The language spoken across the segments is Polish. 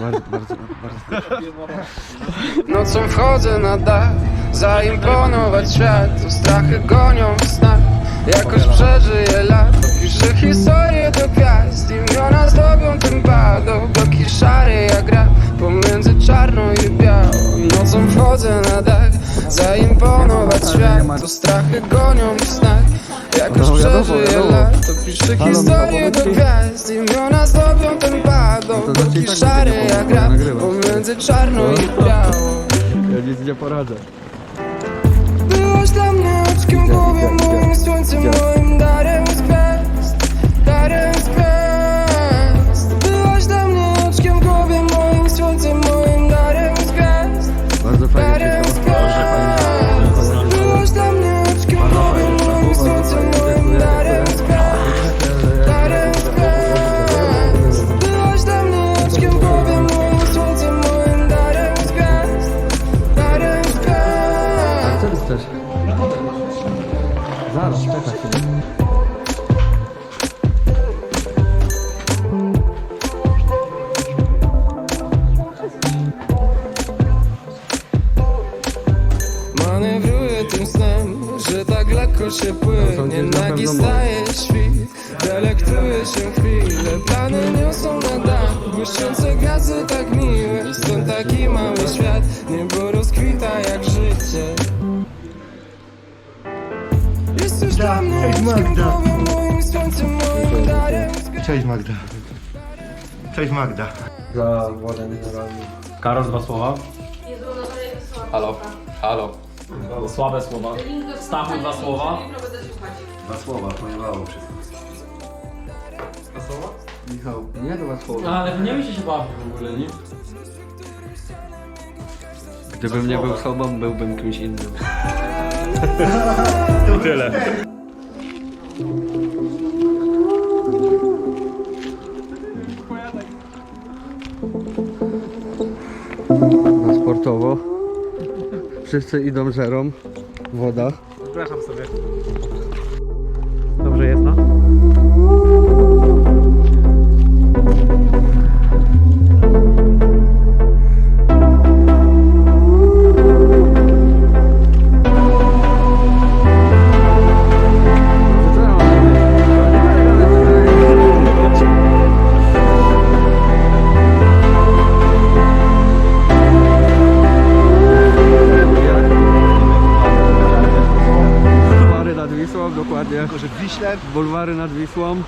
Bardzo, bardzo, bardzo. Nocą wchodzę na dach, zaimponować świat To strachy gonią w snach, jakoś przeżyję lat Piszę historię do gwiazd, imiona zdobią ten badok Bloki szare jak gra, pomiędzy czarną i białą. Nocą wchodzę na dach, zaimponować świat To strachy gonią w snach, jakoś No, wiadomo, przeżyję lat To piszę historię do Michał, gwiazd, imiona zdobią ten badok No to znaczy i Bloki tak szare jak gra, nagrywać. pomiędzy czarną i białą. Ja nic nie poradzę. Byłaś dla mnie oczkiem w głowie, moim słońcem, moim darem z gwiazd Darem Zaraz, czekaj. Chwilę. Manewruję tym snem, że tak lekko się płynie. Nagi staje świt, delektuje się chwilę Plany niosą na dach, błyszczące gwiazdy tak miłe. Stąd taki mały Magda. Cześć Magda. Cześć Magda. Za wodę mineralną. Karol, dwa słowa. Halo, halo. Słabe słowa. Stachu, dwa słowa. Dwa słowa, pojebało wszystko. Michał, nie dwa słowa. No, ale nie musicie się bawić w ogóle, nie? Gdybym nie był sobą, byłbym kimś innym. Tyle. Na sportowo. Wszyscy idą żerą. Woda. Przepraszam sobie. Dobrze jest, no? Wiśle Bulwary nad Wisłą.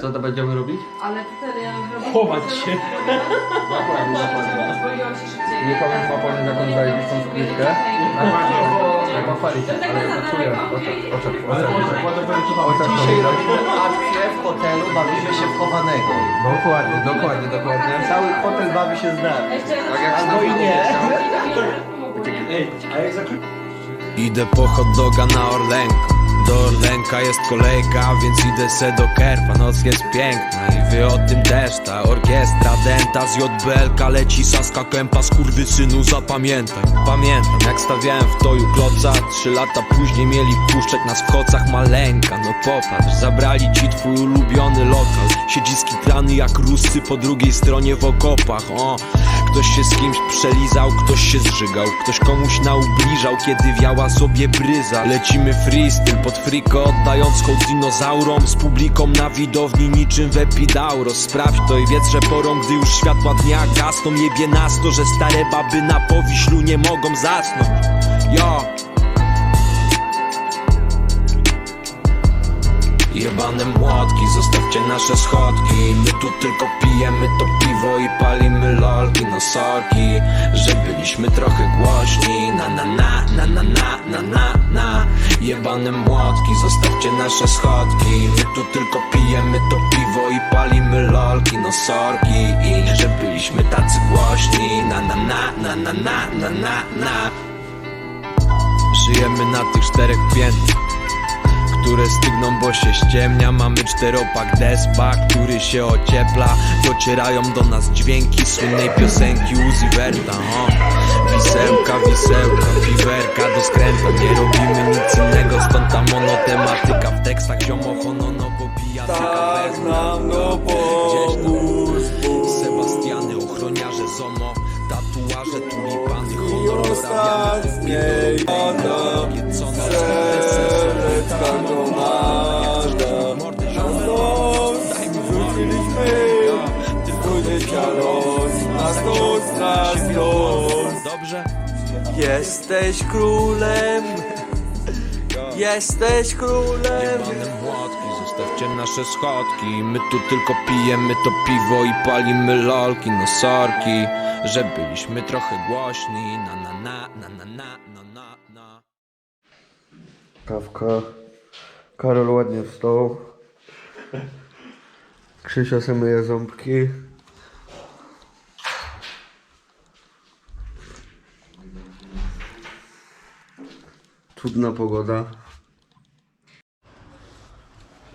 Co to będziemy robić? Ale wtedy ja bym robiła... Chować się. Dokładnie, dokładnie. Nie powiem, ma powiem taką zajebistą skrytkę. Jak ma falić, ale ja to czuję. Oczek, oczek, oczek. dzisiaj robimy akcję w hotelu, bawimy się w chowanego. Dokładnie, dokładnie, dokładnie. Cały hotel bawi się z nami. Tak jak Albo i nie. Idę po hot doga na Orlenko Do jest kolejka, więc idę se do Kerpa Noc jest piękna i wy o tym też Ta orkiestra denta z JBLK leci Saska Kępa synu zapamiętaj. Pamiętam jak stawiałem w toju kloca Trzy lata później mieli puszczać nas w kocach maleńka No popatrz, zabrali ci twój ulubiony lokal Siedzi skitrany jak ruscy po drugiej stronie w okopach O, Ktoś się z kimś przelizał, ktoś się zżygał Ktoś komuś naubliżał, kiedy wiała sobie bryza. Lecimy freestyle pod friko, oddając hołd dinozaurom Z publiką na widowni niczym w Epidauros. Sprawdź to i wiedz, że porą, gdy już światła dnia gasną. Jebie nas to, że stare baby na powiślu nie mogą zasnąć. Yo Jebane młotki, zostawcie nasze schodki My tu tylko pijemy to piwo i palimy lolki No sorki, że byliśmy trochę głośni Na na na, na na na, na na na Jebane młotki, zostawcie nasze schodki My tu tylko pijemy to piwo i palimy lolki No sorki, i że byliśmy tacy głośni Na na na, na na na, na na na Żyjemy na tych czterech piętrach które stygną, bo się ściemnia. Mamy czteropak despa, który się ociepla. Docierają do nas dźwięki słynnej piosenki Uzi Verta o. Wisełka wisełka Fiwerka do skręta. Nie robimy nic innego Stąd ta monotematyka. W tekstach ziomo hononobo Bijatyka bez nam go pomóż Sebastiany, ochroniarze ZOMO. Tatuaże, tulipany, Dobrze? Jesteś królem, jesteś królem. Jebane młotki, zostawcie nasze schodki My tu tylko pijemy to piwo i palimy lolki No sorki, że byliśmy trochę głośni Na na na, na na na, na na na Kawka. Karol ładnie wstał. Krzysia se myje ząbki. Cudna pogoda.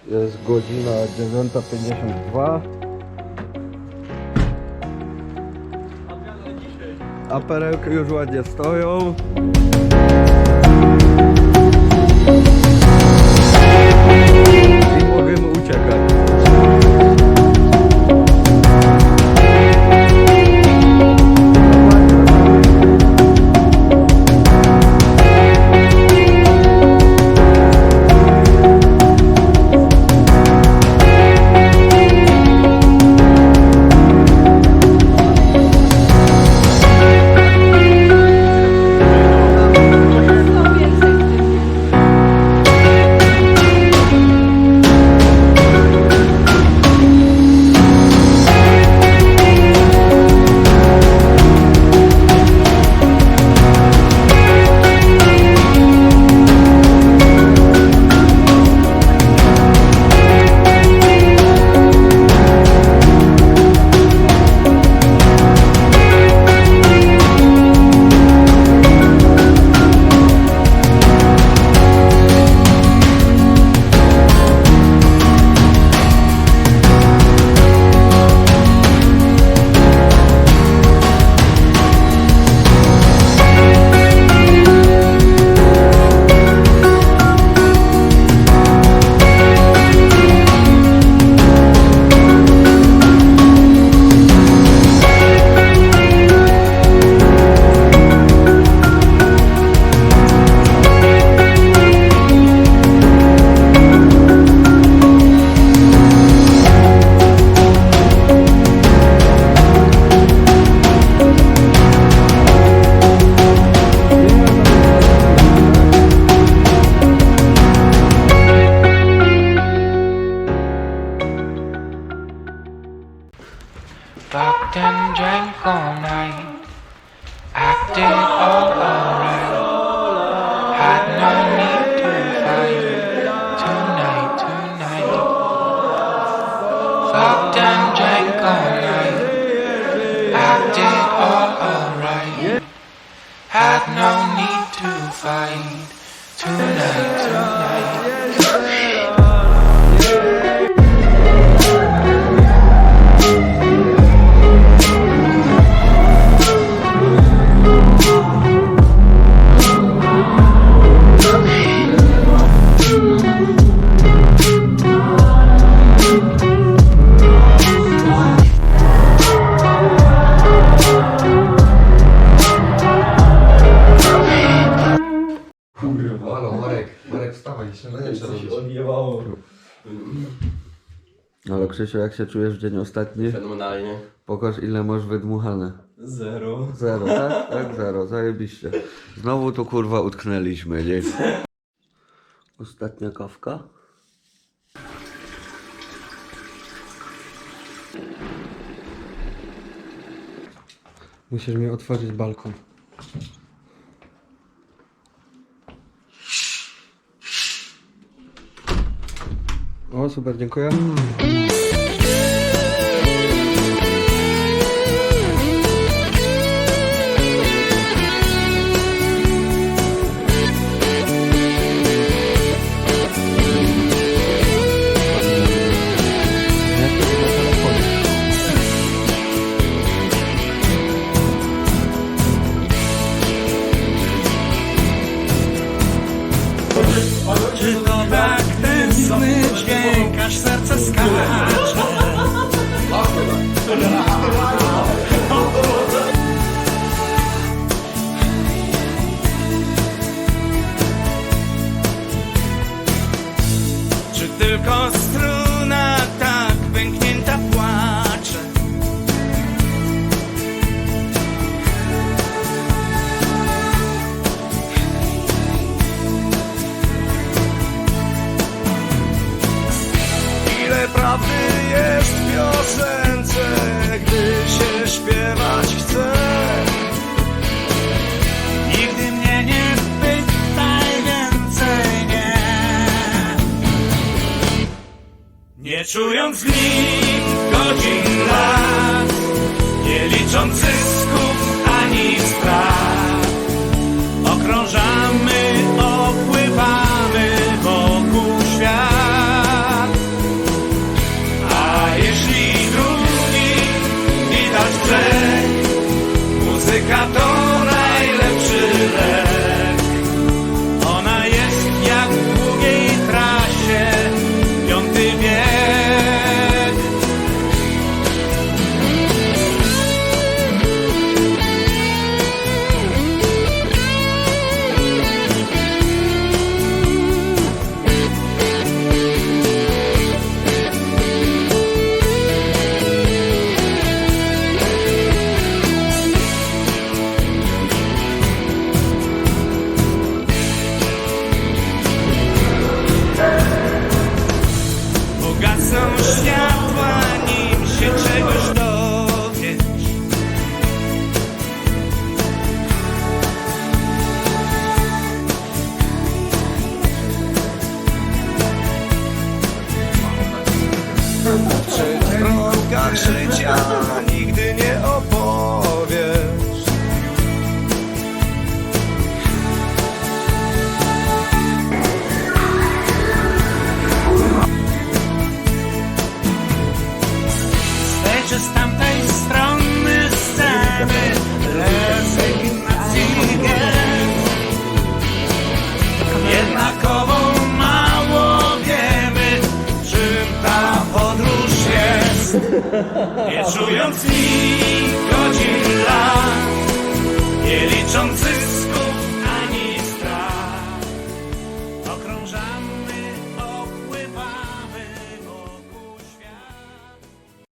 Jest godzina 9.52. A perełki już ładnie stoją. I możemy uciekać. Had no need to fight tonight, tonight. Krzysiu, jak się czujesz w dzień ostatni? Fenomenalnie. Pokaż ile masz wydmuchane. Zero. Zero, tak? Tak, zero, zajebiście. Znowu tu kurwa utknęliśmy, nie? Ostatnia kawka. Musisz mi otworzyć balkon. O, super, dziękuję. Czując dni, godzin, lat, nie licząc zysków ani strat. Okrążamy, opływamy Czy drogach życia Nie czując dni, godzin, lat, nie licząc